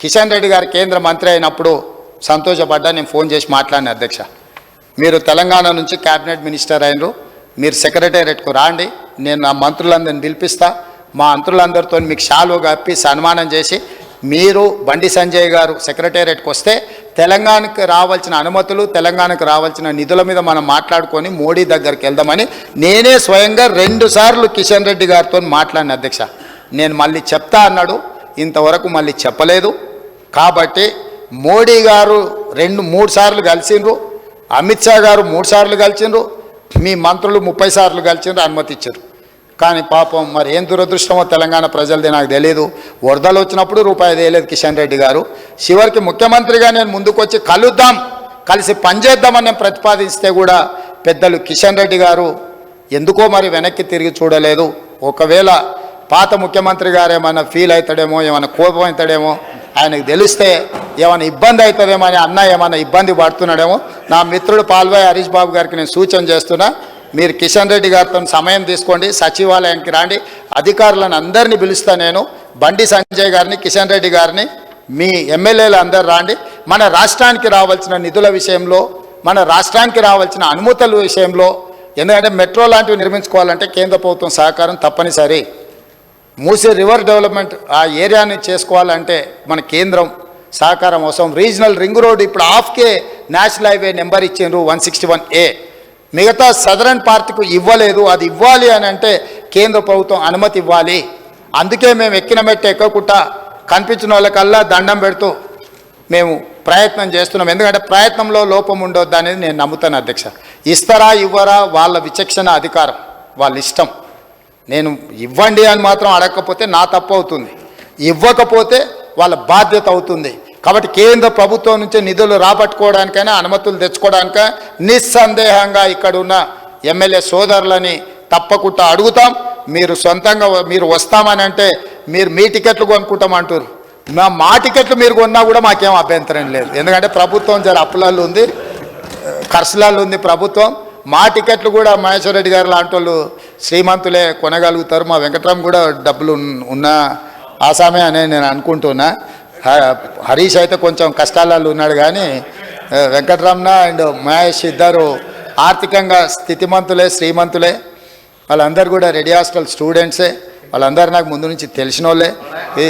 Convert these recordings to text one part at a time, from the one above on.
కిషన్ రెడ్డి గారు కేంద్ర మంత్రి అయినప్పుడు సంతోషపడ్డా నేను ఫోన్ చేసి మాట్లాడిన అధ్యక్ష. మీరు తెలంగాణ నుంచి క్యాబినెట్ మినిస్టర్ అయినరు మీరు సెక్రటేరియట్కు రాండి నేను నా మంత్రులందరిని పిలిపిస్తా మా మంత్రులందరితో మీకు షాలువ కప్పి సన్మానం చేసి మీరు బండి సంజయ్ గారు సెక్రటేరియట్కి వస్తే తెలంగాణకు రావాల్సిన అనుమతులు తెలంగాణకు రావాల్సిన నిధుల మీద మనం మాట్లాడుకొని మోడీ దగ్గరికి వెళ్దామని నేనే స్వయంగా రెండు సార్లు కిషన్ రెడ్డి గారితో మాట్లాడిన అధ్యక్ష. నేను మళ్ళీ చెప్తా అన్నాడు ఇంతవరకు మళ్ళీ చెప్పలేదు. కాబట్టి మోడీ గారు రెండు మూడు సార్లు కలిసిండ్రు అమిత్ షా గారు మూడు సార్లు కలిసిండ్రు మీ మంత్రులు ముప్పై సార్లు కలిసిండ్రు అనుమతి ఇచ్చారు. కానీ పాపం మరి ఏం దురదృష్టమో తెలంగాణ ప్రజలది నాకు తెలియదు వరదలు వచ్చినప్పుడు రూపాయి తెలియదు కిషన్ రెడ్డి గారు. చివరికి ముఖ్యమంత్రిగా నేను ముందుకొచ్చి కలుద్దాం కలిసి పనిచేద్దామని నేను ప్రతిపాదిస్తే కూడా పెద్దలు కిషన్ రెడ్డి గారు ఎందుకో మరి వెనక్కి తిరిగి చూడలేదు. ఒకవేళ పాత ముఖ్యమంత్రి గారు ఏమైనా ఫీల్ అవుతాడేమో ఏమైనా కోపం అవుతాడేమో ఆయనకు తెలిస్తే ఏమైనా ఇబ్బంది అవుతుందేమో అని అన్న ఏమైనా ఇబ్బంది పడుతున్నాడేమో. నా మిత్రుడు పాల్వాయి హరీష్ బాబు గారికి నేను సూచన చేస్తున్నా మీరు కిషన్ రెడ్డి గారితో సమయం తీసుకోండి సచివాలయానికి రాండి. అధికారులను అందరినీ పిలుస్తా నేను. బండి సంజయ్ గారిని కిషన్ రెడ్డి గారిని మీ ఎమ్మెల్యేలు అందరు రాండి. మన రాష్ట్రానికి రావాల్సిన నిధుల విషయంలో మన రాష్ట్రానికి రావాల్సిన అనుమతుల విషయంలో ఎందుకంటే మెట్రో లాంటివి నిర్మించుకోవాలంటే కేంద్ర ప్రభుత్వం సహకారం తప్పనిసరి. మూసే రివర్ డెవలప్మెంట్ ఆ ఏరియాని చేసుకోవాలంటే మన కేంద్రం సహకారం అవసరం. రీజనల్ రింగ్ రోడ్ ఇప్పుడు హాఫ్కే నేషనల్ హైవే నెంబర్ ఇచ్చిండ్రు వన్ సిక్స్టీ వన్ ఏ. మిగతా సదరన్ పార్టీకు ఇవ్వలేదు. అది ఇవ్వాలి అని అంటే కేంద్ర ప్రభుత్వం అనుమతి ఇవ్వాలి. అందుకే మేము ఎక్కిన మెట్టు ఎక్కకుండా కనిపించిన వాళ్ళకల్లా దండం పెడుతూ మేము ప్రయత్నం చేస్తున్నాం. ఎందుకంటే ప్రయత్నంలో లోపం ఉండొద్దు అనేది నేను నమ్ముతాను అధ్యక్ష. ఇస్తారా ఇవ్వరా వాళ్ళ విచక్షణ అధికారం వాళ్ళ ఇష్టం. నేను ఇవ్వండి అని మాత్రం అడగకపోతే నా తప్పు అవుతుంది. ఇవ్వకపోతే వాళ్ళ బాధ్యత అవుతుంది. కాబట్టి కేంద్ర ప్రభుత్వం నుంచి నిధులు రాబట్టుకోవడానికైనా అనుమతులు తెచ్చుకోవడానిక నిస్సందేహంగా ఇక్కడ ఉన్న ఎమ్మెల్యే సోదరులని తప్పకుండా అడుగుతాం. మీరు సొంతంగా మీరు వస్తామని అంటే మీరు మీ టికెట్లు కొనుక్కుంటాం అంటారు మా మా టికెట్లు మీరు కొన్నా కూడా మాకేం అభ్యంతరం లేదు. ఎందుకంటే ప్రభుత్వం జర అప్పులలో ఉంది ఖర్చులలో ఉంది ప్రభుత్వం. మా టికెట్లు కూడా మహేశ్వర రెడ్డి గారు లాంటి వాళ్ళు శ్రీమంతులే కొనగలుగుతారు. మా వెంకటరామ్ కూడా డబ్బులు ఉన్న ఆసామే అని నేను అనుకుంటున్నా. హరీష్ అయితే కొంచెం కష్టాలలో ఉన్నాడు కానీ వెంకటరామన అండ్ మహేష్ ఇద్దరు ఆర్థికంగా స్థితిమంతులే శ్రీమంతులే. వాళ్ళందరూ కూడా రెడీ హాస్టల్ స్టూడెంట్సే. వాళ్ళందరూ నాకు ముందు నుంచి తెలిసిన వాళ్ళే ఈ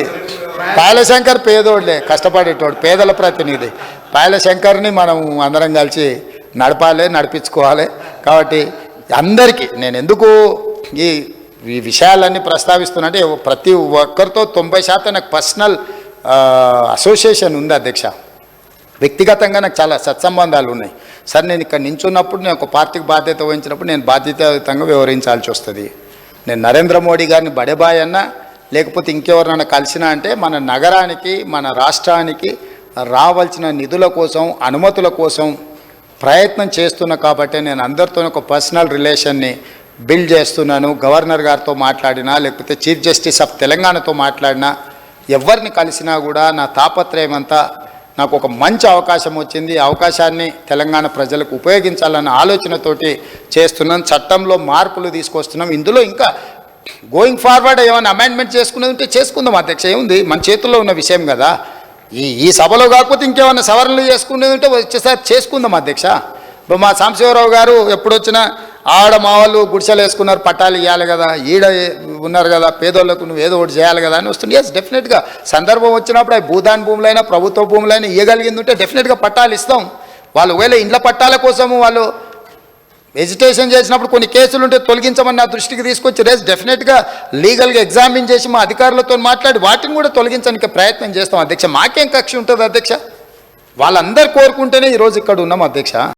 పాయలశంకర్ పేదోడులే కష్టపడేటోడు పేదల ప్రతినిధి. పాయలశంకర్ని మనం అందరం కలిసి నడపాలి నడిపించుకోవాలి. కాబట్టి అందరికీ నేను ఎందుకు ఈ ఈ విషయాలన్నీ ప్రస్తావిస్తున్నట్టే ప్రతి ఒక్కరితో తొంభై శాతం నాకు పర్సనల్ అసోసియేషన్ ఉంది అధ్యక్ష. వ్యక్తిగతంగా నాకు చాలా సత్సంబంధాలు ఉన్నాయి. సార్ నేను ఇక్కడ నించున్నప్పుడు నేను ఒక పార్టీకి బాధ్యత వహించినప్పుడు నేను బాధ్యతాయుతంగా వ్యవహరించాల్సి వస్తుంది. నేను నరేంద్ర మోడీ గారిని బడేబాయ్ అన్నా లేకపోతే ఇంకెవరినైనా కలిసినా అంటే మన నగరానికి మన రాష్ట్రానికి రావాల్సిన నిధుల కోసం అనుమతుల కోసం ప్రయత్నం చేస్తున్నా కాబట్టి నేను అందరితో ఒక పర్సనల్ రిలేషన్ని బిల్డ్ చేస్తున్నాను. గవర్నర్ గారితో మాట్లాడినా లేకపోతే చీఫ్ జస్టిస్ ఆఫ్ తెలంగాణతో మాట్లాడినా ఎవరిని కలిసినా కూడా నా తాపత్రయం అంతా నాకు ఒక మంచి అవకాశం వచ్చింది. అవకాశాన్ని తెలంగాణ ప్రజలకు ఉపయోగించాలన్న ఆలోచనతోటి చేస్తున్నాం చట్టంలో మార్పులు తీసుకొస్తున్నాం. ఇందులో ఇంకా గోయింగ్ ఫార్వర్డ్ ఏమైనా అమెండ్మెంట్ చేసుకునేది ఉంటే చేసుకుందాం అధ్యక్ష. ఏముంది? మన చేతుల్లో ఉన్న విషయం కదా. ఈ ఈ సభలో కాకపోతే ఇంకేమైనా సవరణలు చేసుకునేది ఉంటే వచ్చేసారి చేసుకుందాం అధ్యక్ష. ఇప్పుడు మా సాంబశివరావు గారు ఎప్పుడొచ్చినా ఆడ మా వాళ్ళు గుడిసెలు వేసుకున్నారు పట్టాలు ఇవ్వాలి కదా ఈడ ఉన్నారు కదా పేదోళ్ళకు నువ్వు ఏదో ఒకటి చేయాలి కదా అని వస్తుంది ఎస్ డెఫినెట్గా సందర్భం వచ్చినప్పుడు అవి భూదాన్ భూములైనా ప్రభుత్వ భూములైనా ఇవ్వగలిగింది ఉంటే డెఫినెట్గా పట్టాలు ఇస్తాం. వాళ్ళు ఒకవేళ ఇండ్ల పట్టాల కోసము వాళ్ళు ఎజిటేషన్ చేసినప్పుడు కొన్ని కేసులు ఉంటే తొలగించమని నా దృష్టికి తీసుకొచ్చి రేస్ డెఫినెట్గా లీగల్గా ఎగ్జామిన్ చేసి మా అధికారులతో మాట్లాడి వాటిని కూడా తొలగించడానికి ప్రయత్నం చేస్తాం. అధ్యక్ష మాకేం కక్ష ఉంటుంది అధ్యక్ష? వాళ్ళందరూ కోరుకుంటేనే ఈరోజు ఇక్కడ ఉన్నాం అధ్యక్ష.